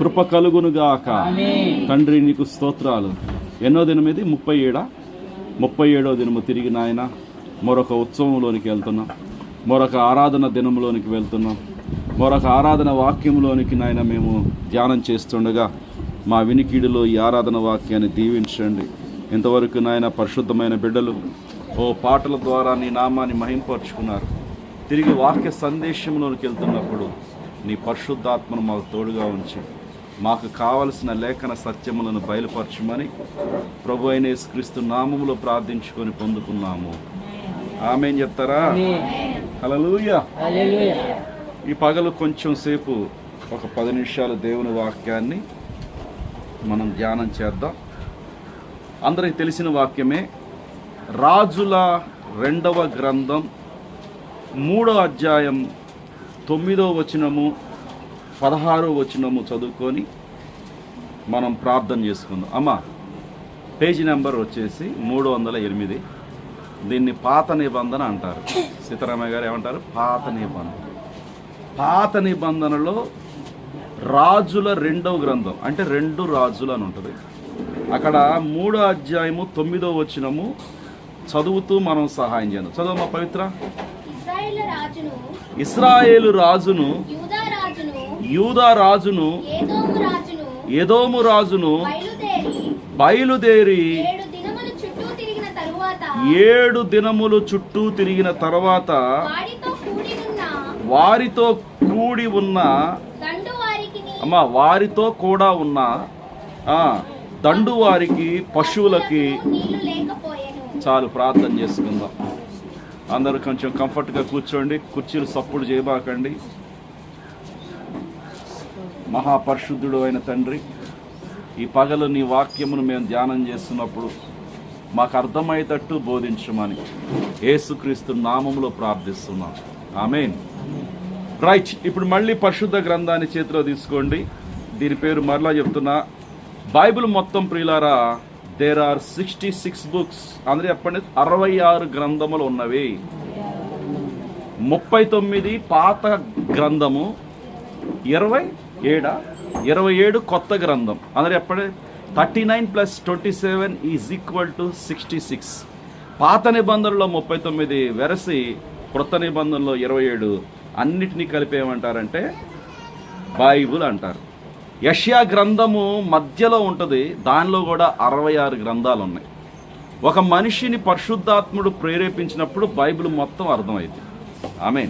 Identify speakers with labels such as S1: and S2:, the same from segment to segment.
S1: కృప కలుగునుగాక. తండ్రి నీకు స్తోత్రాలు. ఎన్నో దినం ఇది ముప్పై ఏడా ముప్పై ఏడో దినము తిరిగి నాయన మరొక ఉత్సవంలోనికి వెళ్తున్నాం. మరొక ఆరాధన దినంలోనికి వెళ్తున్నాం. మరొక ఆరాధన వాక్యంలోనికి నాయన మేము ధ్యానం చేస్తుండగా మా వినికిడిలో ఈ ఆరాధన వాక్యాన్ని దీవించండి. ఇంతవరకు నాయన పరిశుద్ధమైన బిడ్డలు ఓ పాటల ద్వారా నీ నామాన్ని మహింపరుచుకున్నారు. తిరిగి వాక్య సందేశంలోనికి వెళ్తున్నప్పుడు నీ పరిశుద్ధాత్మను మాకు తోడుగా ఉంచి మాకు కావలసిన లేఖన సత్యములను బయలుపరచమని ప్రభు అయిన యేసుక్రీస్తు నామములో ప్రార్థించుకొని పొందుకున్నాము. ఆమె చెప్తారా? హల్లెలూయా. ఈ పగలు కొంచెం సేపు ఒక పది నిమిషాలు దేవుని వాక్యాన్ని మనం ధ్యానం చేద్దాం. అందరికి తెలిసిన వాక్యమే రాజుల రెండవ గ్రంథం మూడో అధ్యాయం తొమ్మిదో వచనము పదహారో వచనము చదువుకొని మనం ప్రార్థన చేసుకుందాం. అమ్మ పేజీ నెంబర్ వచ్చేసి మూడు వందల ఎనిమిది. దీన్ని పాత నిబంధన అంటారు. సీతారామయ్య గారు ఏమంటారు? పాత నిబంధన. పాత నిబంధనలో రాజుల రెండవ గ్రంథం అంటే రెండు రాజులు అని ఉంటుంది. అక్కడ మూడో అధ్యాయము తొమ్మిదో వచనము చదువుతూ మనం సహాయం చేద్దాం. చదువు మా పవిత్ర. ఇస్రాయేలు రాజును
S2: యూదా రాజును ఏదోము రాజును బయలుదేరి ఏడు దినములు చుట్టూ తిరిగిన తరువాత
S1: వారితో కూడి ఉన్న అమ్మ వారితో కూడా ఉన్న దండు వారికి పశువులకి చాలు ప్రార్థన చేసుకుందాం. అందరూ కొంచెం కంఫర్ట్గా కూర్చోండి. కుర్చీలు సప్పుడు చేయబాకండి. మహాపరిశుద్ధుడు అయిన తండ్రి ఈ పగలు నీ వాక్యమును మేము ధ్యానం చేస్తున్నప్పుడు మాకు అర్థమయ్యేటట్టు బోధించమని ఏసుక్రీస్తు నామంలో ప్రార్థిస్తున్నాం. ఆమెన్. రైట్. ఇప్పుడు మళ్ళీ పరిశుద్ధ గ్రంథాన్ని చేతిలో తీసుకోండి. దీని పేరు మరలా చెప్తున్నా. బైబిల్ మొత్తం ప్రియులారా there are sixty six books అందరూ చెప్పండి అరవై ఆరు గ్రంథములు ఉన్నవి. ముప్పై తొమ్మిది పాత గ్రంథము. ఇరవై ఏడా? ఇరవై ఏడు కొత్త గ్రంథం. అందరూ చెప్పండి thirty nine plus twenty seven is equal to sixty six పాత నిబంధనలో ముప్పై తొమ్మిది వెరసి క్రొత్త నిబంధనలో ఇరవై ఏడు. అన్నిటినీ కలిపి ఏమంటారంటే బైబుల్ అంటారు. యష్యా గ్రంథము మధ్యలో ఉంటుంది దానిలో కూడా అరవై ఆరు గ్రంథాలు ఉన్నాయి ఒక మనిషిని పరిశుద్ధాత్ముడు ప్రేరేపించినప్పుడు బైబిల్ మొత్తం అర్థమైంది. ఆమె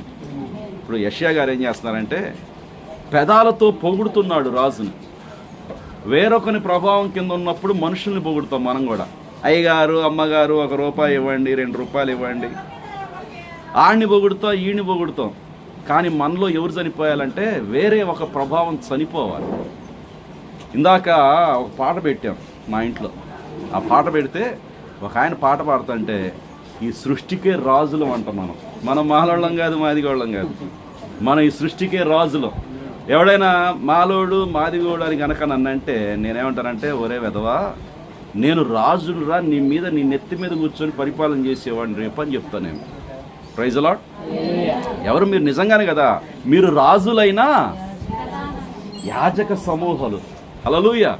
S1: ఇప్పుడు యష్యా గారు ఏం చేస్తున్నారంటే పెదాలతో పొగుడుతున్నాడు రాజుని. వేరొకని ప్రభావం కింద ఉన్నప్పుడు మనుషుల్ని పొగుడుతాం మనం కూడా. అయ్యగారు అమ్మగారు ఒక రూపాయి ఇవ్వండి రెండు రూపాయలు ఇవ్వండి. ఆడిని పొగుడుతాం ఈడిని పొగుడుతాం. కానీ మనలో ఎవరు చనిపోయాలంటే వేరే ఒక ప్రభావం చనిపోవాలి. ఇందాక ఒక పాట పెట్టాం మా ఇంట్లో. ఆ పాట పెడితే ఒక ఆయన పాట పాడుతుంటే ఈ సృష్టికే రాజులం అంట మనం. మనం మాలోళ్ళం కాదు మాదిగోళ్ళం కాదు. మన ఈ సృష్టికే రాజులం. ఎవడైనా మాలోడు మాదిగోడు అని కనుక నన్నంటే నేనేమంటానంటే ఒరే వెధవా నేను రాజులురా నీ మీద నీ నెత్తి మీద కూర్చొని పరిపాలన చేసేవాడిని రేపు అని చెప్తాను నేను. ప్రైజ్ అలాట్ ఎవరు మీరు నిజంగానే కదా మీరు రాజులైనా యాజక సమూహాలు. హలలుయ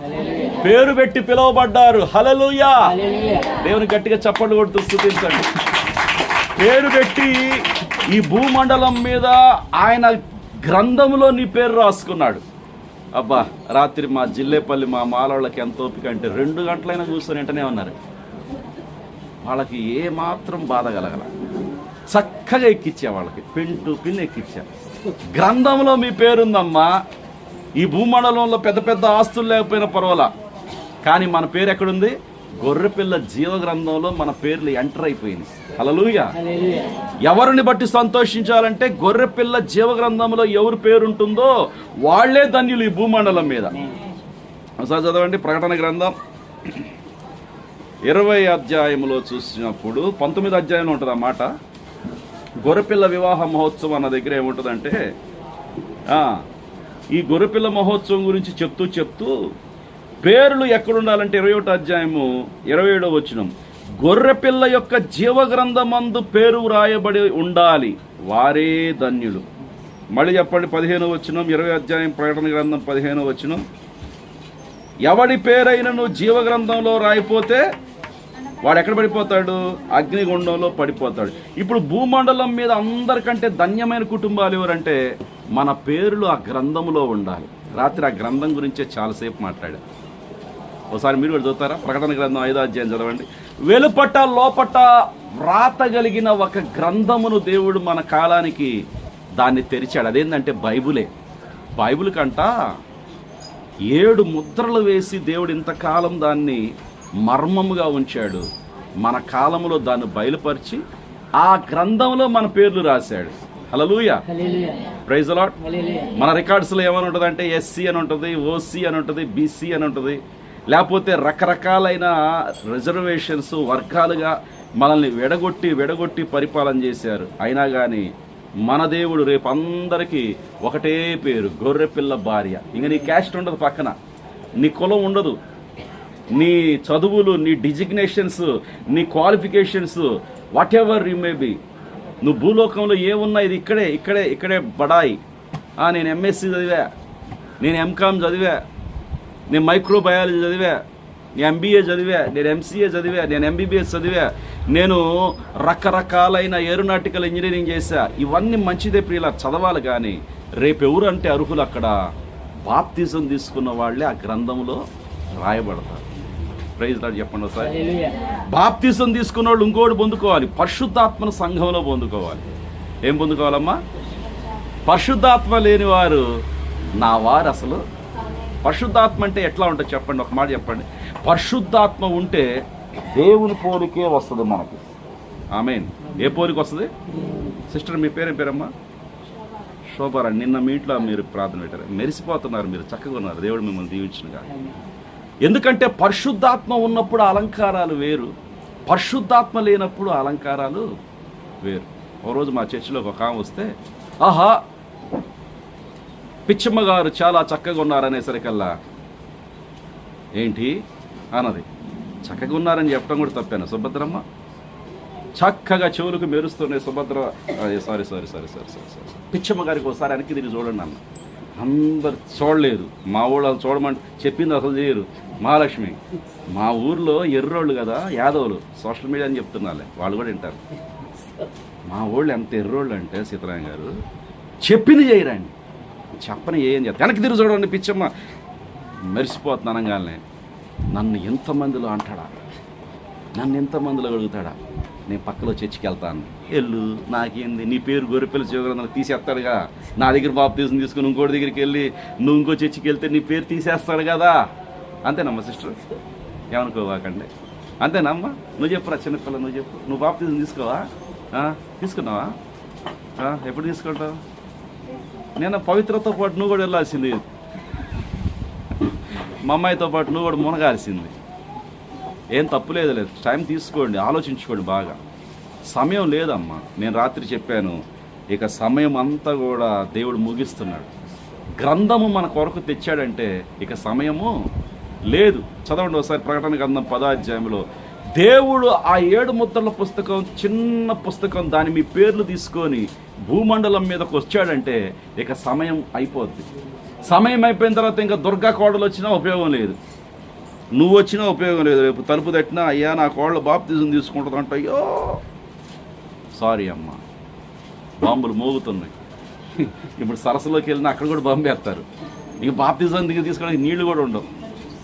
S1: పేరు పెట్టి పిలువబడ్డారు. హలలుయ దేవుని గట్టిగా చప్పట్లు కొడుతూ స్థుతించండి. పేరు పెట్టి ఈ భూమండలం మీద ఆయన గ్రంథములో నీ పేరు రాసుకున్నాడు. అబ్బా రాత్రి మా జిల్లేపల్లి మా మాలోళ్ళకి ఎంత ఓపిక అంటే రెండు గంటలైనా కూర్చొని వెంటనే ఉన్నారు. వాళ్ళకి ఏ మాత్రం బాధ కలగల. చక్కగా ఎక్కిచ్చా వాళ్ళకి. పిన్ టు పిన్ ఎక్కిచ్చా. గ్రంథంలో మీ పేరుందమ్మా. ఈ భూమండలంలో పెద్ద పెద్ద ఆస్తులు లేకపోయినా పర్వాలా. కానీ మన పేరు ఎక్కడుంది? గొర్రెపిల్ల జీవ గ్రంథంలో మన పేర్లు ఎంటర్ అయిపోయింది హల్లెలూయా. ఎవరిని బట్టి సంతోషించాలంటే గొర్రెపిల్ల జీవ గ్రంథంలో ఎవరి పేరు ఉంటుందో వాళ్ళే ధన్యులు ఈ భూమండలం మీద. ఒకసారి చదవండి ప్రకటన గ్రంథం. ఇరవై అధ్యాయంలో చూసినప్పుడు పంతొమ్మిది అధ్యాయంలో ఉంటుంది ఆ మాట. గొర్రెపిల్ల వివాహ మహోత్సవం అన్న దగ్గర ఏముంటుందంటే ఈ గొర్రెపిల్ల మహోత్సవం గురించి చెప్తూ చెప్తూ పేర్లు ఎక్కడుండాలంటే ఇరవై ఒకటి అధ్యాయము ఇరవై ఏడో వచ్చినం గొర్రెపిల్ల యొక్క జీవగ్రంథమందు పేరు వ్రాయబడి ఉండాలి. వారే ధన్యులు. మళ్ళీ చెప్పండి పదిహేను వచ్చినం ఇరవై అధ్యాయం ప్రకటన గ్రంథం పదిహేను వచ్చినం ఎవడి పేరైనను జీవ గ్రంథంలో రాయిపోతే వాడు ఎక్కడ పడిపోతాడు? అగ్నిగుండంలో పడిపోతాడు. ఇప్పుడు భూమండలం మీద అందరికంటే ధన్యమైన కుటుంబాలు ఎవరంటే మన పేర్లు ఆ గ్రంథములో ఉండాలి. రాత్రి ఆ గ్రంథం గురించే చాలాసేపు మాట్లాడారు ఒకసారి మీరు కూడా చదువుతారా? ప్రకటన గ్రంథం ఐదో అధ్యాయం చదవండి. వెలుపట్ట లోపట వ్రాత కలిగిన ఒక గ్రంథమును దేవుడు మన కాలానికి దాన్ని తెరిచాడు. అదేంటంటే బైబులే. బైబుల్ కంట ఏడు ముద్రలు వేసి దేవుడు ఇంతకాలం దాన్ని మర్మముగా ఉంచాడు. మన కాలంలో దాన్ని బయలుపరిచి ఆ గ్రంథంలో మన పేర్లు రాశాడు. హలలుయ ప్రైజ్ అలాట్ మన రికార్డ్స్లో ఏమని ఉంటుంది అంటే ఎస్సీ అని ఉంటుంది ఓసీ అని ఉంటుంది బీసీ అని ఉంటుంది. లేకపోతే రకరకాలైన రిజర్వేషన్స్ వర్గాలుగా మనల్ని విడగొట్టి విడగొట్టి పరిపాలన చేశారు. అయినా కానీ మన దేవుడు రేపు అందరికీ ఒకటే పేరు గొర్రెపిల్ల భార్య. ఇంక నీ క్యాస్ట్ ఉండదు పక్కన. నీ కులం ఉండదు. నీ చదువులు నీ డిజిగ్నేషన్స్ నీ qualifications whatever you may be నువ్వు భూలోకంలో ఏమున్నా ఇది ఇక్కడే ఇక్కడే ఇక్కడే బడాయి నేను ఎంఎస్సి చదివా. నేను ఎంకామ్ చదివా. నేను మైక్రోబయాలజీ చదివా. నేను ఎంబీఏ చదివా. నేను ఎంసీఏ చదివా. నేను ఎంబీబీఎస్ చదివా. నేను రకరకాలైన ఏరోనాటికల్ ఇంజనీరింగ్ చేశా. ఇవన్నీ మంచిదే ప్రియుల చదవాలి కానీ రేపు ఎవరు అంటే అర్హులు అక్కడ? బాప్తిజం తీసుకున్న వాళ్ళే ఆ గ్రంథంలో రాయబడతారు. ప్రైజ్ లాడ్ చెప్పండి ఒకసారి. బాప్తిజం తీసుకున్న వాళ్ళు ఇంకోటి పొందుకోవాలి. పరిశుద్ధాత్మను సంఘంలో పొందుకోవాలి. ఏం పొందుకోవాలమ్మా? పరిశుద్ధాత్మ లేని వారు నా వారు అసలు పరిశుద్ధాత్మ అంటే ఎట్లా ఉంటుంది చెప్పండి ఒక మాట చెప్పండి. పరిశుద్ధాత్మ ఉంటే దేవుని పోలికే వస్తుంది మనకి. ఆమెన్. ఏ పోలిక వస్తుంది? సిస్టర్ మీ పేరేం పేరమ్మా? శోభారా నిన్న మీ ఇంట్లో మీరు ప్రార్థన పెట్టారు. మెరిసిపోతున్నారు మీరు చక్కగా ఉన్నారు. దేవుడు మిమ్మల్ని దీవించినగా ఎందుకంటే పరిశుద్ధాత్మ ఉన్నప్పుడు అలంకారాలు వేరు పరిశుద్ధాత్మ లేనప్పుడు అలంకారాలు వేరు. ఒక రోజు మా చర్చిలో ఒక ఆమె వస్తే ఆహా పిచ్చమ్మ గారు చాలా చక్కగా ఉన్నారనేసరికల్లా. ఏంటి? అన్నది. చక్కగా ఉన్నారని చెప్పడం కూడా తప్పాను సుభద్రమ్మ? చక్కగా చెవులకు మెరుస్తున్నాయి Subhadra sorry sorry sorry sorry sorry sorry. Pichamma గారికి ఒకసారి వెనక్కి తిరిగి చూడండి అన్న. అందరు చూడలేదు. మా ఊళ్ళో వాళ్ళు చూడమంటే చెప్పింది అసలు చేయరు. మహాలక్ష్మి మా ఊర్లో ఎర్రోళ్ళు కదా యాదవులు. సోషల్ మీడియా అని చెప్తున్నాలే. వాళ్ళు కూడా వింటారు. మా ఊళ్ళు ఎంత ఎర్రోళ్ళు అంటే సీతారాం గారు చెప్పింది చేయరండి చెప్పని ఏం చేస్తారు వెనక్కి తిరిగి చూడండి పిచ్చమ్మ. మెరిసిపోతుంది అనగానే నన్ను ఎంతమందిలో అంటాడా? నన్ను ఎంతమందిలో అడుగుతాడా? నేను పక్కలో చర్చికి వెళ్తాను. వెళ్ళు నాకేంది? నీ పేరు గొర్రెపిల్ల చివరి తీసేస్తాడుగా. నా దగ్గర బాబు తీసుకుని తీసుకుని ఇంకోటి దగ్గరికి వెళ్ళి నువ్వు ఇంకో చర్చికి వెళ్తే నీ పేరు తీసేస్తాడు కదా. అంతేనమ్మా సిస్టర్? ఏమనుకోవాకండి? అంతేనమ్మా నువ్వు చెప్పురా చిన్నపిల్ల నువ్వు చెప్పు. నువ్వు బాబు తీసుకోవా? తీసుకున్నావా? ఎప్పుడు తీసుకుంటావు? నేను పవిత్రతో పాటు నువ్వు కూడా వెళ్ళాల్సింది. మా అమ్మాయితో పాటు నువ్వు కూడా మునగాల్సింది. ఏం తప్పు లేదు లేదు. టైం తీసుకోండి ఆలోచించుకోండి బాగా. సమయం లేదమ్మా. నేను రాత్రి చెప్పాను. ఇక సమయం అంతా కూడా దేవుడు ముగిస్తున్నాడు. గ్రంథము మన కొరకు తెచ్చాడంటే ఇక సమయము లేదు. చదవండి ఒకసారి ప్రకటన గ్రంథం పదాధ్యాయంలో. దేవుడు ఆ ఏడు ముద్రల పుస్తకం చిన్న పుస్తకం దాని మీ పేర్లు తీసుకొని భూమండలం మీదకి వచ్చాడంటే ఇక సమయం అయిపోద్ది. సమయం అయిపోయిన తర్వాత ఇంకా దుర్గా కోడలు వచ్చినా ఉపయోగం లేదు. నువ్వు వచ్చినా ఉపయోగం లేదు. రేపు తలుపు తట్టినా అయ్యా నా కోళ్ళ బాప్తిజం తీసుకుంటుందంట అయ్యో సారీ అమ్మా బాంబులు మోగుతున్నాయి. ఇప్పుడు సరస్సులోకి వెళ్ళినా అక్కడ కూడా బాంబేస్తారు. ఇక బాప్తిజం దిగి తీసుకోవడానికి నీళ్ళు కూడా ఉండవు.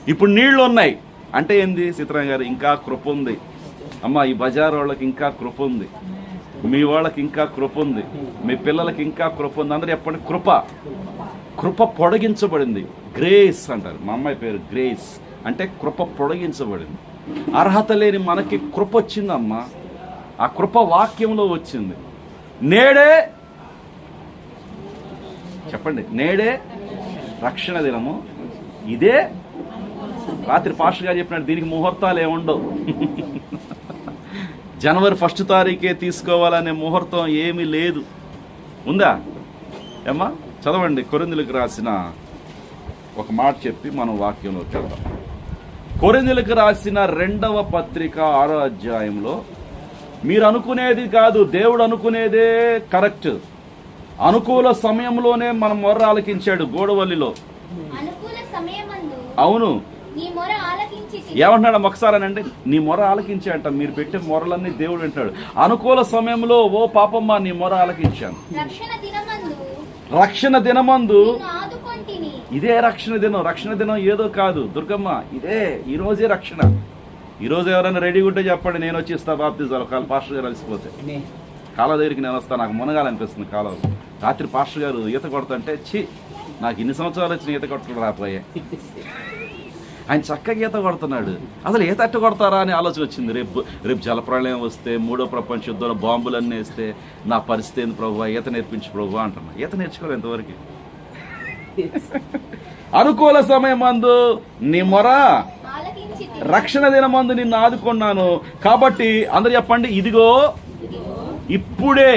S1: ఇప్పుడు నీళ్ళు ఉన్నాయి. అంటే ఏంది సీతారాం గారు? ఇంకా కృప ఉంది. అమ్మ ఈ బజార్ వాళ్ళకి ఇంకా కృప ఉంది. మీ వాళ్ళకి ఇంకా కృప ఉంది. మీ పిల్లలకి ఇంకా కృప ఉంది. అందరూ చెప్పండి కృప. కృప పొడిగించబడింది. గ్రేస్ అంటారు. మా అమ్మాయి పేరు గ్రేస్. అంటే కృప పొడిగించబడింది. అర్హత లేని మనకి కృప వచ్చిందమ్మా. ఆ కృప వాక్యంలో వచ్చింది. నేడే చెప్పండి నేడే రక్షణ దినము. ఇదే రాత్రి పాస్టర్ గారు చెప్పినట్టు దీనికి ముహూర్తాలు ఏముండవు జనవరి ఫస్ట్ తారీఖే తీసుకోవాలనే ముహూర్తం ఏమీ లేదు. ఉందా? ఏమ్మా? చదవండి. కొరిందులకు రాసిన ఒక మాట చెప్పి మనం వాక్యంలోకి వెళ్దాం. కొరిందులకు రాసిన రెండవ పత్రిక ఆరో అధ్యాయంలో మీరు అనుకునేది కాదు దేవుడు అనుకునేదే కరెక్ట్. అనుకూల సమయంలోనే మన మొర్ర ఆలకించాడు గోడవల్లిలో. అవును. ఏమంటున్నాడు ఒకసారనండి నీ మొర ఆలకించాడంట మీరు పెట్టే మొరలన్నీ దేవుడు వింటాడు అనుకూల సమయంలో ఓ పాపమ్మ నీ మొర ఆలకించాను.
S2: రక్షణ దినమందు
S1: ఇదే రక్షణ దినం. రక్షణ దినం ఏదో కాదు. దుర్గమ్మ ఇదే ఈ రోజే రక్షణ. ఈ రోజు ఎవరైనా రెడీగా ఉంటే చెప్పండి నేను వచ్చి ఇస్తా బాప్తిజాలు. కాలు పాస్టర్ గారు అలసిపోతే. కాల దగ్గరికి నేను వస్తా నాకు మునగాలనిపిస్తుంది కాలం. రాత్రి పాస్టర్ గారు ఈత కొడతంటే ఛీ నాకు ఇన్ని సంవత్సరాలు వచ్చిన ఈత కొట్టడం రాపోయే ఆయన చక్కగా ఈత కొడుతున్నాడు. అసలు ఈత తట్టు కొడతారా అని ఆలోచన వచ్చింది. రేపు రేపు జలప్రళయం వస్తే మూడో ప్రపంచ యుద్ధంలో బాంబులన్నీ వేస్తే నా పరిస్థితి ఏంది ప్రభు ఈత నేర్పించు ప్రభు అంటున్నా. ఈత నేర్చుకోలేదు ఇంతవరకు అనుకూల సమయం మందు నీ మొర
S2: రక్షణ
S1: రక్షణ దినమందు నిన్ను ఆదుకున్నాను. కాబట్టి అందరు చెప్పండి ఇదిగో ఇప్పుడే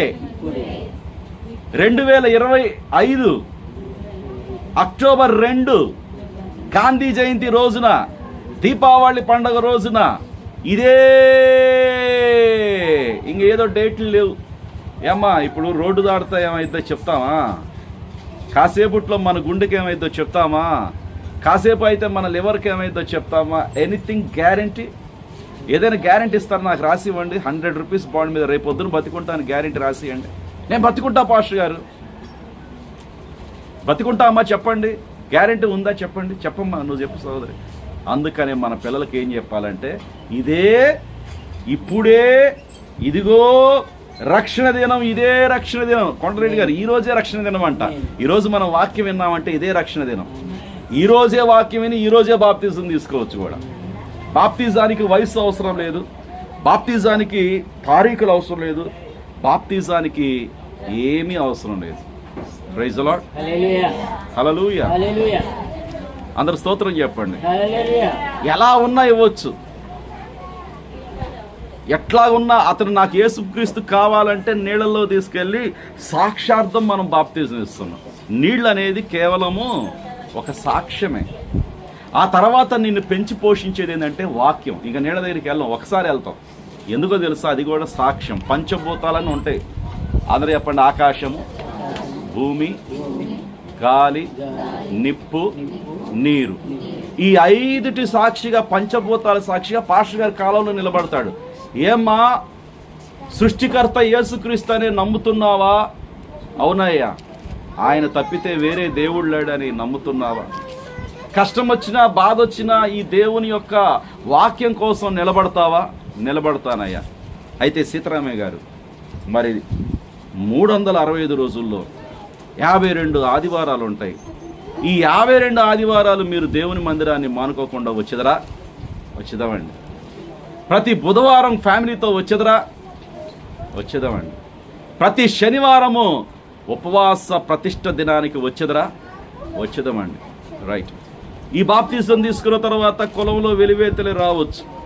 S1: రెండు వేల ఇరవై ఐదు అక్టోబర్ రెండు గాంధీ జయంతి రోజున దీపావళి పండగ రోజున ఇదే ఇంకేదో డేట్లు లేవు. ఏమ్మా ఇప్పుడు రోడ్డు దాడుతా ఏమైందో చెప్తామా? కాసేపట్లో మన గుండెకి ఏమైందో చెప్తామా? కాసేపు అయితే మన లివర్కి ఏమైందో చెప్తామా? Anything guarantee. ఏదైనా గ్యారంటీ ఇస్తారు నాకు రాసి ఇవ్వండి. హండ్రెడ్ రూపీస్ బాండ్ మీద రేపు పొద్దున బతికుంటాను గ్యారంటీ రాసి ఇవ్వండి. నేను బతుకుంటా పాస్టర్ గారు. బతుకుంటా అమ్మా చెప్పండి. గ్యారంటీ ఉందా చెప్పండి? చెప్పమ్మా నువ్వు చెప్పు సోదరి. అందుకనే మన పిల్లలకి ఏం చెప్పాలంటే ఇదే ఇప్పుడే ఇదిగో రక్షణ దినం ఇదే రక్షణ దినం. కొండరెడ్డి గారు ఈ రోజే రక్షణ దినం అంట. ఈరోజు మనం వాక్యం విన్నామంటే ఇదే రక్షణ దినం. ఈ రోజే వాక్యం విని ఈ రోజే బాప్తిజం తీసుకోవచ్చు కూడా. బాప్తిజానికి వయసు అవసరం లేదు. బాప్తిజానికి తారీఖులు అవసరం లేదు. బాప్తిజానికి ఏమీ అవసరం లేదు. ప్రైజ్ లాడ్ హలలుయ అందరు స్తోత్రం చెప్పండి. ఎలా ఉన్నా ఇవ్వచ్చు. ఎట్లా ఉన్నా అతను నాకు యేసుక్రీస్తు కావాలంటే నీళ్ళల్లో తీసుకెళ్ళి సాక్షార్థం మనం బాప్తిజం ఇస్తున్నాం. నీళ్ళు అనేది కేవలము ఒక సాక్ష్యమే. ఆ తర్వాత నిన్ను పెంచి పోషించేది ఏంటంటే వాక్యం. ఇక నీళ్ళ దగ్గరికి వెళ్ళాం ఒకసారి వెళ్తాం. ఎందుకో తెలుసా? అది కూడా సాక్ష్యం. పంచభూతాలని ఉంటాయి. అందరూ చెప్పండి ఆకాశము భూమి గాలి నిప్పు నీరు. ఈ ఐదుటి సాక్షిగా పంచభూతాల సాక్షిగా పాస్టర్ గారి కాలంలో నిలబడతాడు. ఏమ్మా సృష్టికర్త యేసుక్రీస్తు అనే నమ్ముతున్నావా? అవునయ్యా. ఆయన తప్పితే వేరే దేవుడు లేడని నమ్ముతున్నావా? కష్టం వచ్చినా బాధ వచ్చినా ఈ దేవుని యొక్క వాక్యం కోసం నిలబడతావా? నిలబడతానయ్యా. అయితే సీతారామయ్య గారు మరి మూడు వందల అరవై ఐదు రోజుల్లో యాభై రెండు ఆదివారాలు ఉంటాయి ఈ యాభై రెండు ఆదివారాలు మీరు దేవుని మందిరాన్ని మానుకోకుండా వచ్చేదరా? వచ్చేదామండి. ప్రతి బుధవారం ఫ్యామిలీతో వచ్చేదరా? వచ్చేదామండి. ప్రతి శనివారము ఉపవాస ప్రతిష్ట దినానికి వచ్చేదరా? వచ్చేదామండి. రైట్. ఈ బాప్తీసం తీసుకున్న తర్వాత కులంలో వెలివేతలే రావచ్చు.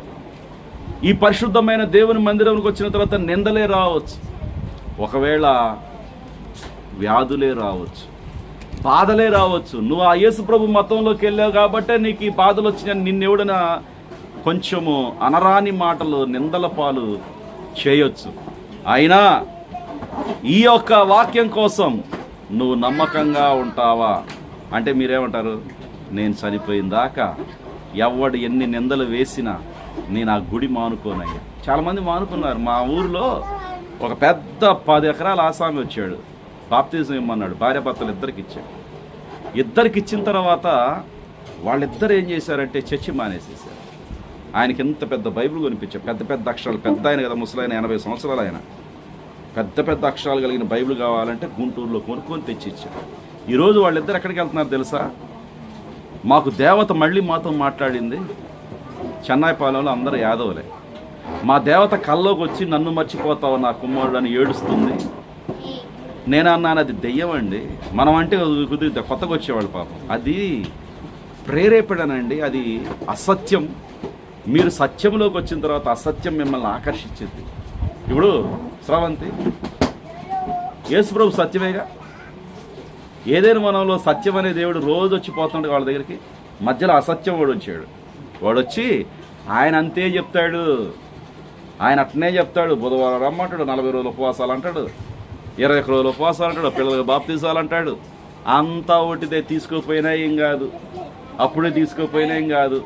S1: ఈ పరిశుద్ధమైన దేవుని మందిరంలోకి వచ్చిన తర్వాత నిందలే రావచ్చు. ఒకవేళ వ్యాధులే రావచ్చు బాధలే రావచ్చు. నువ్వు ఆ యేసు ప్రభు మతంలోకి వెళ్ళావు కాబట్టే నీకు ఈ బాధలు వచ్చిన నిన్నెవడన కొంచెము అనరాని మాటలు నిందల పాలు చేయొచ్చు. అయినా ఈ యొక్క వాక్యం కోసం నువ్వు నమ్మకంగా ఉంటావా? అంటే మీరేమంటారు? నేను చనిపోయిన దాకా ఎవడు ఎన్ని నిందలు వేసినా నేను ఆ గుడి మానుకోనయ్యా. చాలామంది మానుకున్నారు. మా ఊర్లో ఒక పెద్ద పది ఎకరాల ఆసామి వచ్చాడు. బాప్తిజం ఇమ్మన్నాడు భార్య భర్తలు ఇద్దరికి ఇచ్చాడు. ఇద్దరికి ఇచ్చిన తర్వాత వాళ్ళిద్దరు ఏం చేశారంటే చర్చి మానేసేసారు ఆయనకి ఎంత పెద్ద బైబిల్ కొనిపించారు. పెద్ద పెద్ద అక్షరాలు. పెద్ద ఆయన కదా ముసలైన ఎనభై సంవత్సరాలు ఆయన. పెద్ద పెద్ద అక్షరాలు కలిగిన బైబిల్ కావాలంటే గుంటూరులో కొనుక్కొని తెచ్చి ఇచ్చారు ఈరోజు వాళ్ళిద్దరు ఎక్కడికి వెళ్తున్నారు తెలుసా? మాకు దేవత మళ్ళీ మాతో మాట్లాడింది. చెన్నాయిపాలెంలో అందరూ యాదవులే. మా దేవత కల్లోకి వచ్చి నన్ను మర్చిపోతావు నా కుమారుడు అని ఏడుస్తుంది. నేను అన్నాను అది దెయ్యం అండి మనం అంటే కుదిరితే కొత్తగా వచ్చేవాళ్ళు పాపం. అది ప్రేరేపడనండి అది అసత్యం. మీరు సత్యంలోకి వచ్చిన తర్వాత అసత్యం మిమ్మల్ని ఆకర్షించింది. ఇప్పుడు స్రవంతి యేసుప్రభు సత్యమేగా? ఏదైనా మనంలో సత్యం అనే దేవుడు రోజు వచ్చి పోతుండే వాళ్ళ దగ్గరికి. మధ్యలో అసత్యం వాడు వచ్చాడు. వాడు వచ్చి ఆయన అంతే చెప్తాడు. ఆయన అట్నే చెప్తాడు. బుధవారం రమ్మంటాడు నలభై రోజులు ఉపవాసాలు అంటాడు. ఇరవై ఒక్క రోజులు ఉపవాసాలు అంటాడు పిల్లలకు బాప్తీసాలంటాడు అంతా ఒకటిదే తీసుకోపోయినా ఏం కాదు. అప్పుడే తీసుకోపోయినా ఏం కాదు.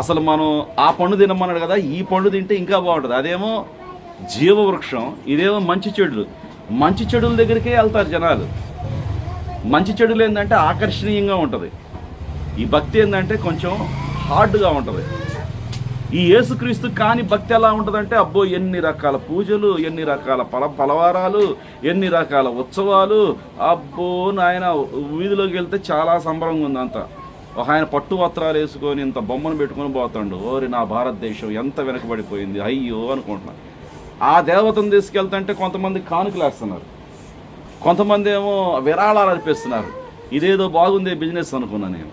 S1: అసలు మనం ఆ పండు తినమన్నాడు కదా ఈ పండు తింటే ఇంకా బాగుంటుంది. అదేమో జీవవృక్షం ఇదేమో మంచి చెడులు. మంచి చెడుల దగ్గరికే వెళ్తారు జనాలు. మంచి చెడులు ఏంటంటే ఆకర్షణీయంగా ఉంటుంది. ఈ భక్తి ఏంటంటే కొంచెం హార్డ్గా ఉంటుంది. ఈ యేసుక్రీస్తు కాని భక్తి ఎలా ఉంటుందంటే అబ్బో ఎన్ని రకాల పూజలు ఎన్ని రకాల పల పలవారాలు ఎన్ని రకాల ఉత్సవాలు. అబ్బో నాయన వీధిలోకి వెళ్తే చాలా సంబరంగా ఉంది అంతా. ఒక ఆయన పట్టు వస్త్రాలు వేసుకొని ఇంత బొమ్మను పెట్టుకొని పోతాడు. ఓరి నా భారతదేశం ఎంత వెనకబడిపోయింది. అయ్యో అనుకుంటున్నాను ఆ దేవతను తీసుకెళ్తుంటే కొంతమంది కానుకలు వేస్తున్నారు. కొంతమంది ఏమో విరాళాలు అర్పిస్తున్నారు. ఇదేదో బాగుంది బిజినెస్ అనుకున్నా నేను.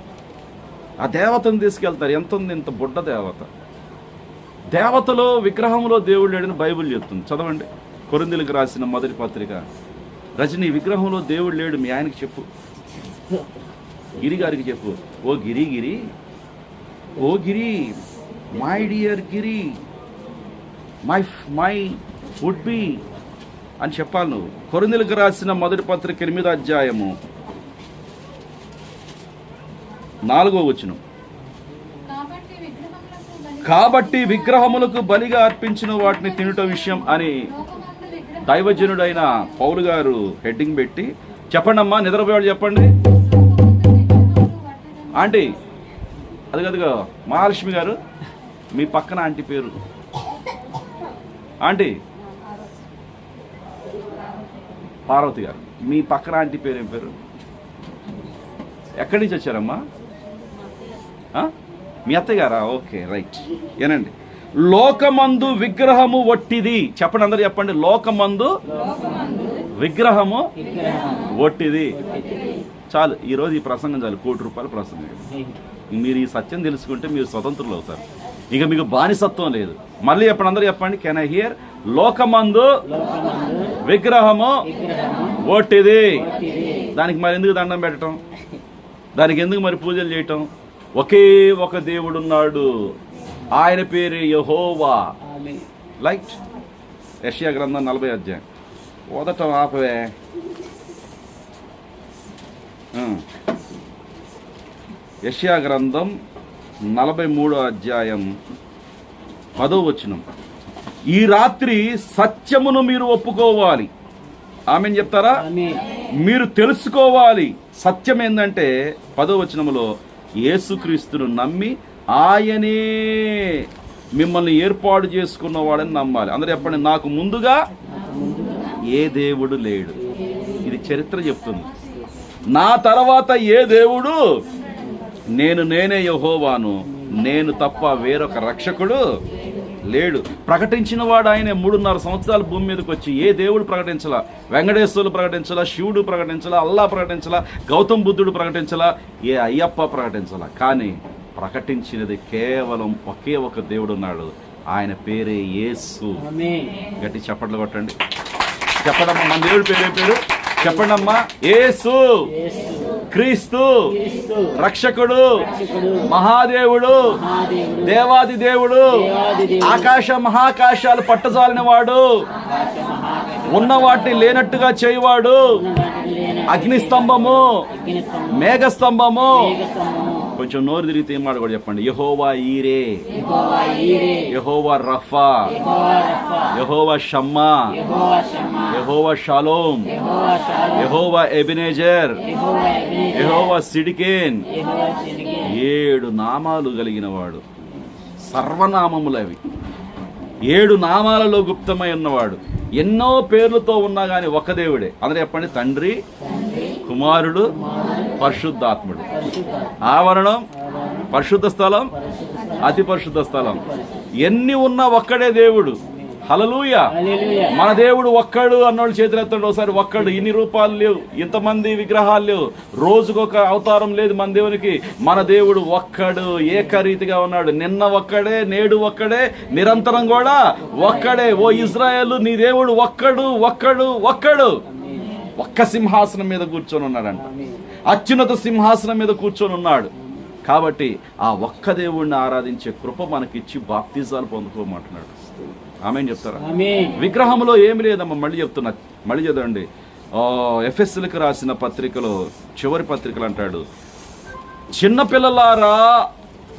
S1: ఆ దేవతను తీసుకెళ్తారు. ఎంత ఉంది ఇంత బుడ్డ దేవత? దేవతలో విగ్రహంలో దేవుడు లేడని బైబిల్ చెప్తుంది. చదవండి. కొరిందులకు రాసిన మొదటి పత్రిక. రజని విగ్రహంలో దేవుడు లేడు మీ ఆయనకి చెప్పు. గిరి గారికి చెప్పు. ఓ గిరి గిరి. ఓ Giri my dear Giri. My my would be అని చెప్పాలి నువ్వు. కొరిందులకు రాసిన మొదటి పత్రిక ఎనిమిది అధ్యాయము. నాలుగో వచనం.
S3: కాబట్టి విగ్రహములకు
S1: బలిగా అర్పించిన వాటిని తినుట విషయం అని దైవజనుడైన పౌలు గారు హెడ్డింగ్ పెట్టి చెప్పండమ్మా నిద్రపోయాడు చెప్పండి. ఆంటీ అది కదుగా మహాలక్ష్మి గారు మీ పక్కన ఆంటీ పేరు. ఆంటీ పార్వతి గారు మీ పక్కన ఆంటీ పేరు ఏం పేరు? ఎక్కడి నుంచి వచ్చారమ్మా? మీ అత్తయ్య గారా ఓకే రైట్. ఏనండి. లోకమందు విగ్రహము వట్టిది చెప్పండి అందరు చెప్పండి. లోకమందు విగ్రహము ఒట్టిది. చాలు ఈరోజు ఈ ప్రసంగం చాలు. కోటి రూపాయల ప్రసంగం మీరు ఈ సత్యం తెలుసుకుంటే మీరు స్వతంత్రులు అవుతారు. ఇక మీకు బానిసత్వం లేదు. మళ్ళీ చెప్పండి అందరూ చెప్పండి. కెన్ ఐ హియర్ లోకమందు విగ్రహము ఒట్టిది. దానికి మరి ఎందుకు దండం పెట్టడం దానికి ఎందుకు మరి పూజలు చేయటం? ఒకే ఒక దేవుడున్నాడు. ఆయన పేరు యహోవా. లైట్. యష్యా గ్రంథం నలభై అధ్యాయం. ఓదటం ఆపవే. యెషయా గ్రంథం నలభై మూడో అధ్యాయం పదో వచనం. ఈ రాత్రి సత్యమును మీరు ఒప్పుకోవాలి. ఆమెను చెప్తారా? మీరు తెలుసుకోవాలి. సత్యం ఏంటంటే పదో వచనములో యేసుక్రీస్తును నమ్మి ఆయనే మిమ్మల్ని ఏర్పాటు చేసుకున్నవాడని నమ్మాలి. అందరూ చెప్పండి నాకు ముందుగా ఏ దేవుడు లేడు? ఇది చరిత్ర చెప్తుంది. నా తర్వాత ఏ దేవుడు? నేను నేనే యహోవాను. నేను తప్ప వేరొక రక్షకుడు లేడు. ప్రకటించిన వాడు ఆయన మూడున్నర సంవత్సరాల భూమి మీదకి వచ్చి ఏ దేవుడు ప్రకటించలా? వెంకటేశ్వరులు ప్రకటించలా? శివుడు ప్రకటించలా? అల్లా ప్రకటించలా? గౌతమ్ బుద్ధుడు ప్రకటించలా? ఏ అయ్యప్ప ప్రకటించలా? కానీ ప్రకటించినది కేవలం ఒకే ఒక దేవుడు ఉన్నాడు ఆయన పేరే యేసు. గట్టి చప్పట్లు కొట్టండి. చెప్పడమ్మా మన దేవుడి పేరు ఏం పేరు? చెప్పండమ్మా ఏసు క్రీస్తు రక్షకుడు మహాదేవుడు దేవాది దేవుడు ఆకాశ మహాకాశాలు పట్టజాలిన వాడు ఉన్న వాటిని లేనట్టుగా చేయవాడు అగ్నిస్తంభము మేఘస్తంభము కొంచెం నోరు తిరిగితే ఏం మాట కూడా చెప్పండి. యహోవా ఈరే. యహోవా రఫా. యహోవా షమ్మా. యహోవా షాలోం. యహోవా ఎబినేజర్. యహోవా సిడికేన్. ఏడు నామాలు కలిగిన వాడు సర్వనామములు అవి. ఏడు నామాలలో గుప్తమై ఉన్నవాడు. ఎన్నో పేర్లతో ఉన్నా గాని ఒక దేవుడే. అందరూ చెప్పండి తండ్రి. కుమారుడు పరిశుద్ధాత్ముడు. ఆవరణం పరిశుద్ధ స్థలం అతి పరిశుద్ధ స్థలం. ఎన్ని ఉన్నా ఒక్కడే దేవుడు. హలలుయ మన దేవుడు ఒక్కడు అన్నోళ్ళు చేతులు ఎత్తండి ఒకసారి ఒక్కడు. ఇన్ని రూపాయలు లేవు. ఇంతమంది విగ్రహాలు లేవు. రోజుకొక అవతారం లేదు మన దేవునికి. మన దేవుడు ఒక్కడు ఏకరీతిగా ఉన్నాడు. నిన్న ఒక్కడే నేడు ఒక్కడే నిరంతరం కూడా ఒక్కడే. ఓ ఇజ్రాయేల్ నీ దేవుడు ఒక్కడు ఒక్కడు ఒక్కడు. ఒక్క సింహాసనం మీద కూర్చొని ఉన్నాడంట. అత్యున్నత సింహాసనం మీద కూర్చొని ఉన్నాడు. కాబట్టి ఆ ఒక్క దేవుణ్ణి ఆరాధించే కృప మనకిచ్చి బాప్తిజాలు పొందుకోమంటున్నాడు. ఆమె చెప్తారా? విగ్రహంలో ఏమి లేదమ్మా మళ్ళీ చెప్తున్నా. మళ్ళీ చదవండి. ఎఫ్ఎస్ఎల్కి రాసిన పత్రికలో చివరి పత్రికలు అంటాడు. చిన్నపిల్లలారా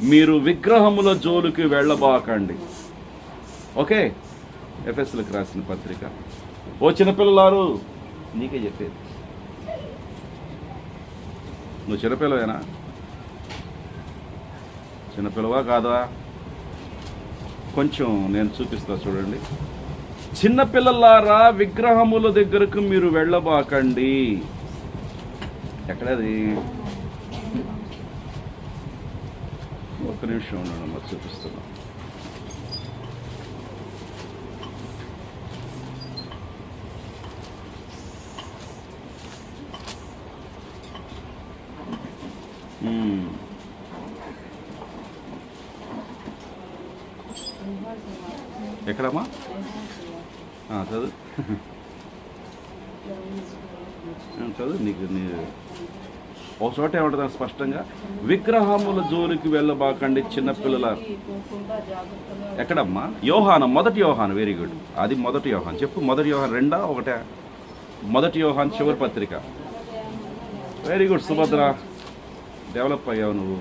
S1: మీరు విగ్రహముల జోలికి వెళ్ళబాకండి. ఓకే? ఎఫ్ఎస్ఎల్కి రాసిన పత్రిక. ఓ చిన్నపిల్లలారు నీకే చెప్పేది. నువ్వు చిన్నపిల్లవేనా? చిన్నపిల్లవా కాదా? కొంచెం నేను చూపిస్తా చూడండి. చిన్నపిల్లలారా విగ్రహముల దగ్గరకు మీరు వెళ్ళబాకండి. ఎక్కడది? ఒక్క నిమిషం ఉండండి చూపిస్తున్నాను చూపిస్తున్నా మ్మ్. ఎక్కడమ్మా ఆ, చదువు ఆ, చదువు నీకు నీ ఒక చోట ఏమంటుంది స్పష్టంగా? విగ్రహముల జోలికి వెళ్ళబాకండి చిన్నపిల్లల. ఎక్కడమ్మా? యోహానం మొదటి యోహాన్ వెరీ గుడ్ అది మొదటి యోహాన్. చెప్పు మొదటి యోహాన్ రెండా ఒకటే? మొదటి యోహాన్ చివరి పత్రిక. Very good Subhadra. డెవలప్ అయ్యావు నువ్వు.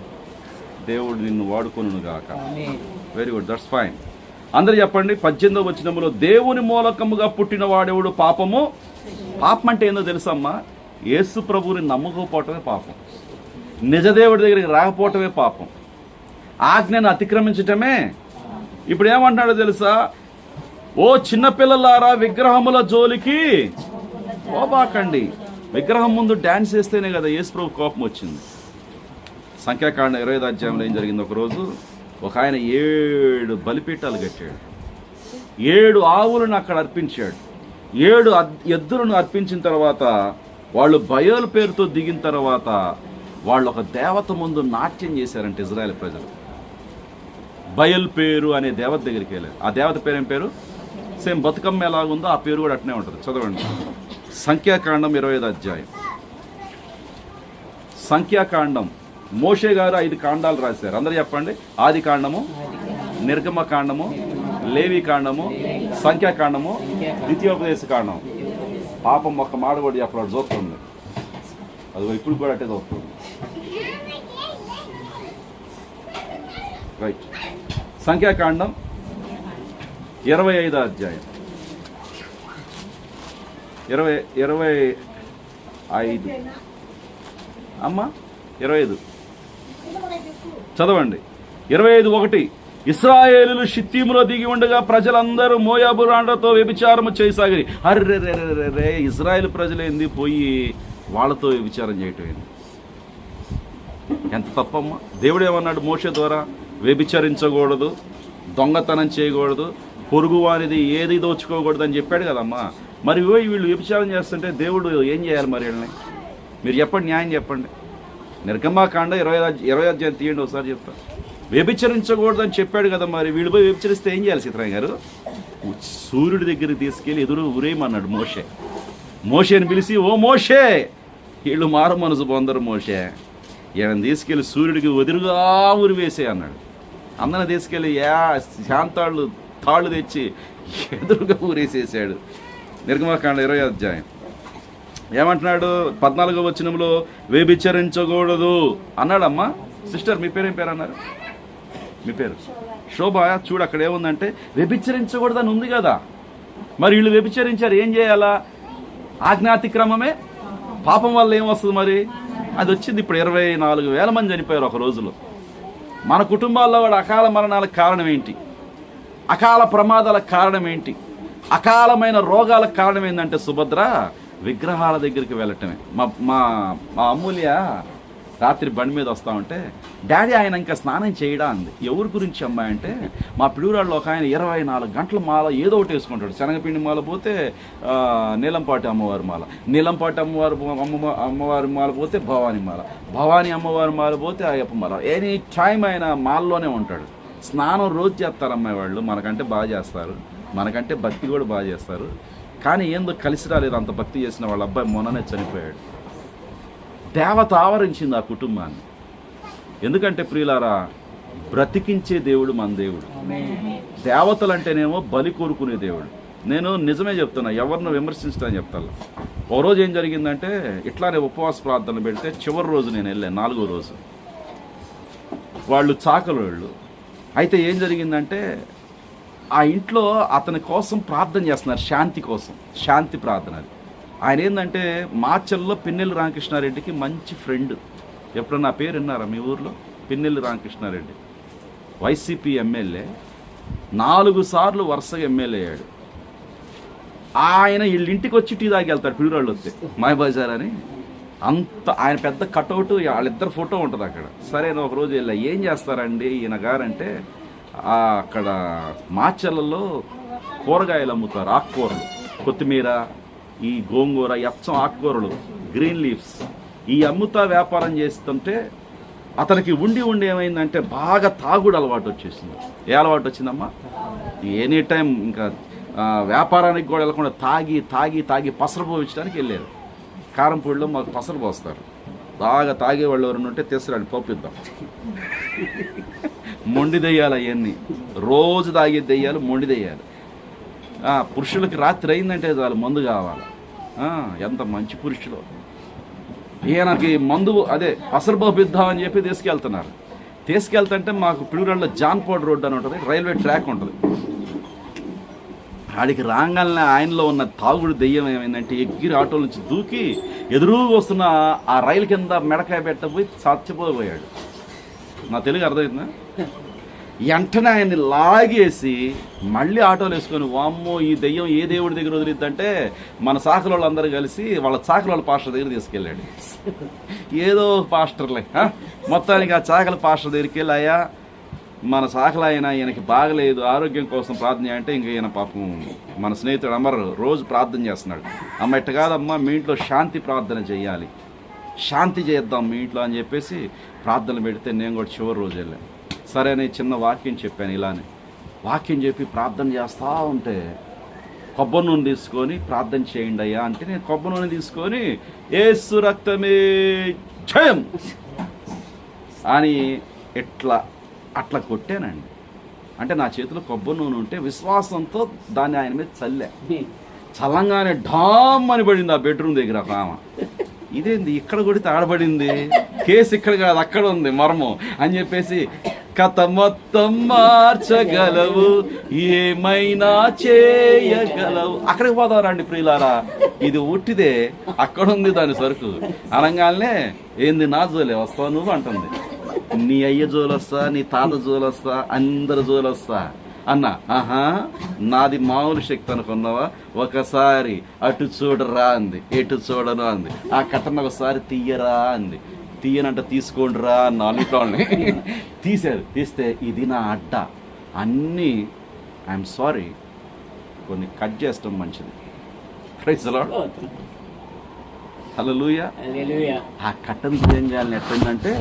S1: దేవుడు నిన్ను వాడుకొను గాక. వెరీ గుడ్ దట్స్ ఫైన్ అందరు చెప్పండి పద్దెనిమిదవ వచనములో దేవుని మూలకముగా పుట్టిన వాడెవడు పాపము? పాపం అంటే ఏందో తెలుసమ్మా? యేసు ప్రభువుని నమ్ముకోపోవటమే పాపం. నిజదేవుడి దగ్గరికి రాకపోవటమే పాపం. ఆజ్ఞను అతిక్రమించటమే. ఇప్పుడు ఏమంటున్నాడో తెలుసా? ఓ చిన్నపిల్లలారా విగ్రహముల జోలికి పోబాకండి. విగ్రహం ముందు డ్యాన్స్ చేస్తేనే కదా యేసు ప్రభు కోపం వచ్చింది. సంఖ్యాకాండ ఇరవై అధ్యాయంలో ఏం జరిగింది ఒకరోజు? ఒక ఆయన ఏడు బలిపీఠాలు కట్టాడు. ఏడు ఆవులను అక్కడ అర్పించాడు. ఏడు ఎద్దులను అర్పించిన తర్వాత వాళ్ళు బయలు పేరుతో దిగిన తర్వాత వాళ్ళు ఒక దేవత ముందు నాట్యం చేశారంట ఇజ్రాయెల్ ప్రజలు. బయల్ పేరు అనే దేవత దగ్గరికి వెళ్ళారు. ఆ దేవత పేరు ఏం పేరు? సేమ్ బతుకమ్మ ఎలాగుందో ఆ పేరు కూడా అట్నే ఉంటుంది. చదవండి. సంఖ్యాకాండం ఇరవై ఐదు అధ్యాయం. సంఖ్యాకాండం. మోషే గారు ఐదు కాండాలు రాశారు. అందరు చెప్పండి. ఆది కాండము నిర్గమ కాండము లేవి కాండము సంఖ్యాకాండము ద్వితీయోపదేశ కాండం పాపం ఒక్క మాట కూడా చెప్పడం చూస్తుంది అది ఇప్పుడు కూడా అట్టే చూస్తుంది రైట్ సంఖ్యాకాండం ఇరవై ఐదో అధ్యాయం. ఇరవై ఇరవై ఐదు. అమ్మ ఇరవై ఐదు. చదవండి. ఇరవై ఐదు ఒకటి. ఇస్రాయేలు షిత్తీములో దిగి ఉండగా ప్రజలందరూ మోయాబు రాండ్రతో వ్యభిచారము చేయసాగిరి అర్రే రే రే రే రే ఇజ్రాయేల్ ప్రజలేంది పోయి వాళ్ళతో వ్యభిచారం చేయటం ఏంది? ఎంత తప్పమ్మా? దేవుడు ఏమన్నాడు మోష ద్వారా? వ్యభిచరించకూడదు దొంగతనం చేయకూడదు పొరుగు వారిది ఏది దోచుకోకూడదు అని చెప్పాడు కదమ్మా. మరి ఇగో వీళ్ళు వ్యభిచారం చేస్తుంటే దేవుడు ఏం చేయాలి మరి వీళ్ళని? మీరు చెప్పండి న్యాయం చెప్పండి. నిర్గమాకాండ ఇరవై ఇరవై అధ్యాయం తీయండి ఒకసారి చెప్తాను వ్యభిచరించకూడదని చెప్పాడు కదా మరి. వీళ్ళు పోయి వ్యభిచరిస్తే ఏం చేయాలి సీతారాం గారు? సూర్యుడి దగ్గరికి తీసుకెళ్ళి ఎదురు ఉరేయమన్నాడు మోషే. మోషేని పిలిచి ఓ మోషే వీళ్ళు మారు మనసు పొందరు మోషే. ఈయన తీసుకెళ్ళి సూర్యుడికి ఎదురుగా ఉరివేసే అన్నాడు. అందరిని తీసుకెళ్ళి యా శాంతాళ్ళు తాళ్ళు తెచ్చి ఎదురుగా ఊరేసేసాడు. నిర్గమకాండ ఇరవై అధ్యాయం. ఏమంటున్నాడు? పద్నాలుగో వచనంలో వ్యభిచరించకూడదు అన్నాడమ్మా. సిస్టర్ మీ పేరు పేరు అన్నారు? మీ పేరు? శోభ చూడు అక్కడ ఏముందంటే వ్యభిచరించకూడదని ఉంది కదా. మరి వీళ్ళు వ్యభిచరించారు ఏం చేయాలా? ఆజ్ఞాతిక్రమమే పాపం వల్ల ఏం వస్తుంది మరి? అది వచ్చింది ఇప్పుడు ఇరవై నాలుగు వేల మంది చనిపోయారు ఒక రోజులో. మన కుటుంబాల్లో కూడా అకాల మరణాలకు కారణం ఏంటి? అకాల ప్రమాదాలకు కారణం ఏంటి? అకాలమైన రోగాలకు కారణం ఏంటంటే సుభద్ర విగ్రహాల దగ్గరికి వెళ్ళటమే. మా మా మా అమూల్య రాత్రి బండి మీద వస్తా ఉంటే డాడీ ఆయన ఇంకా స్నానం చేయడా? అంది. ఎవరి గురించి అమ్మాయి? అంటే మా పిడుగురాళ్ళు ఒక ఆయన ఇరవై నాలుగు గంటల మాల ఏదో ఒకటి వేసుకుంటాడు. శనగపిండి మాల పోతే నీలంపాటి అమ్మవారి మాల. నీలంపాటి అమ్మవారి అమ్మ అమ్మవారి మాల పోతే భవానీ మాల. భవానీ అమ్మవారి మాల పోతే అయ్యప్ప మాల. ఎనీ టైం ఆయన మాల్లోనే ఉంటాడు. స్నానం రోజు చేస్తారు అమ్మాయి వాళ్ళు. మనకంటే బాగా చేస్తారు. మనకంటే భక్తి కూడా బాగా చేస్తారు. కానీ ఏందో కలిసి రాలేదు. అంత భక్తి చేసిన వాళ్ళ అబ్బాయి మొన్ననే చనిపోయాడు. దేవత ఆవరించింది ఆ కుటుంబాన్ని. ఎందుకంటే ప్రియులారా బ్రతికించే దేవుడు మన దేవుడు. దేవతలంటేనేమో బలి కోరుకునే దేవుడు. నేను నిజమే చెప్తున్నా ఎవరిని విమర్శించడానికి చెప్తాను. ఓ రోజు ఏం జరిగిందంటే ఇట్లానే ఉపవాస ప్రార్థన పెడితే చివరి రోజు నేను వెళ్ళాను నాలుగో రోజు. వాళ్ళు చాకలు వాళ్ళు అయితే ఏం జరిగిందంటే ఆ ఇంట్లో అతని కోసం ప్రార్థన చేస్తున్నారు శాంతి కోసం. శాంతి ప్రార్థన అది. ఆయన ఏంటంటే మాచల్లో పిన్నెల్లి రామకృష్ణారెడ్డికి మంచి ఫ్రెండ్ ఎప్పుడన్నా నా పేరు విన్నారా మీ ఊర్లో? పిన్నెల్లి రామకృష్ణారెడ్డి. YCP MLA. నాలుగు సార్లు వరుసగా ఎమ్మెల్యే అయ్యాడు. ఆయన వీళ్ళ ఇంటికి వచ్చి టీ తాగి వెళ్తాడు పిల్లవాళ్ళు వస్తే. మాయ బజార్ అని. అంత ఆయన పెద్ద కటౌట్ వాళ్ళిద్దరు ఫోటో ఉంటుంది అక్కడ. సరే నేను ఒక రోజు వెళ్ళా. ఏం చేస్తారండి ఈయన గారంటే అక్కడ మాచర్లలో కూరగాయలు అమ్ముతారు ఆకుకూరలు కొత్తిమీర ఈ గోంగూర ఎచ్చం ఆకుకూరలు గ్రీన్ లీవ్స్ ఈ అమ్ముతా వ్యాపారం చేస్తుంటే అతనికి ఉండి ఉండి ఏమైందంటే బాగా తాగుడు అలవాటు వచ్చేసింది. ఏ అలవాటు వచ్చిందమ్మా? ఎనీ టైం ఇంకా వ్యాపారానికి కూడా వెళ్ళకుండా తాగి తాగి తాగి పసరు పోయించడానికి వెళ్ళారు. కారంపూడిలో మాకు పసరు పోస్తారు. బాగా తాగే వాళ్ళు ఎవరైనా ఉంటే తీసుకురండి పోపిద్దాం. మొండి దెయ్యాలు అవన్నీ రోజు తాగే దెయ్యాలు మొండి దెయ్యాలు. పురుషులకి రాత్రి అయిందంటే చాలు మందు కావాలి. ఎంత మంచి పురుషులు ఈయనకి మందు అదే పసరు పోపిద్దాం అని చెప్పి తీసుకెళ్తున్నారు. తీసుకెళ్తుంటే మాకు పిడుగురాళ్ళలో జాన్పోడ్ రోడ్ అని ఉంటుంది రైల్వే ట్రాక్ ఉంటుంది. ఆడికి రాగానే ఆయనలో ఉన్న తాగుడు దెయ్యం ఏమైందంటే ఎగ్గిరి ఆటో నుంచి దూకి ఎదురుగా వస్తున్న ఆ రైలు కింద మెడకాయ పెట్టబోయి చచ్చిపోయాడు నా తెలుగు అర్థమవుతుందా వెంటనే ఆయన్ని లాగేసి మళ్ళీ ఆటోలు వేసుకొని వామ్మో ఈ దెయ్యం ఏ దేవుడి దగ్గర వదిలిద్దంటే మన శాఖల వాళ్ళందరూ కలిసి వాళ్ళ శాఖల వాళ్ళ పాస్టర్ దగ్గర తీసుకెళ్ళాడు. ఏదో పాస్టర్లే మొత్తానికి ఆ చాకల పాస్టర్ దగ్గరికి వెళ్ళి అయ్యా మన శాఖలు ఆయన ఈయనకి బాగలేదు ఆరోగ్యం కోసం ప్రార్థన అంటే ఇంక ఈయన పాపం మన స్నేహితుడు అమర్ రోజు ప్రార్థన చేస్తున్నాడు. అమ్మ ఇట్ట కాదమ్మా మీ ఇంట్లో శాంతి ప్రార్థన చేయాలి. శాంతి చేద్దాం మీ ఇంట్లో అని చెప్పేసి ప్రార్థన పెడితే నేను కూడా చివరి రోజు వెళ్ళాను. సరే అని చిన్న వాక్యం చెప్పాను ఇలానే. వాక్యం చెప్పి ప్రార్థన చేస్తూ ఉంటే కొబ్బరి నూనె తీసుకొని ప్రార్థన చేయండి అయ్యా అంటే నేను కొబ్బరి నూనె తీసుకొని ఏసు రక్తమే క్షయం అని ఎట్లా అట్లా కొట్టానండి. అంటే నా చేతిలో కొబ్బరి నూనె ఉంటే విశ్వాసంతో దాన్ని ఆయన మీద చల్లే. చల్లంగానే ఢామ్ అని పడింది ఆ బెడ్రూమ్ దగ్గర ఒక ఆమె. ఇదేంది? ఇక్కడ కొడితే ఆడబడింది. కేసు ఇక్కడ కాదు అక్కడ ఉంది మర్మం అని చెప్పేసి కథ మొత్తం మార్చగలవు ఏమైనా చేయగలవు. అక్కడికి పోదారండి ప్రియులారా. ఇది ఉట్టిదే అక్కడ ఉంది దాని సరుకు. అనగానే ఏంది నా జోలే వస్తావు నువ్వు? అంటుంది. నీ అయ్య జోలొస్తా నీ తాత జోలొస్తా అందరు జోలొస్తా అన్న ఆహా నాది మామూలు శక్తి అనుకున్నావా? ఒకసారి అటు చూడరా అంది. ఎటు చూడను అంది. ఆ కట్టను ఒకసారి తీయరా అంది. తీయనంట తీసుకోండిరా నాలుగుని తీశారు. తీస్తే ఇది నా అడ్డ. అన్నీ ఐఎమ్ సారీ కొన్ని కట్ చేస్తాం మంచిది ప్రైజ్ హలో
S4: హల్లెలూయా
S1: ఆ కట్టను ఏం చేయాలని ఎట్టుందంటే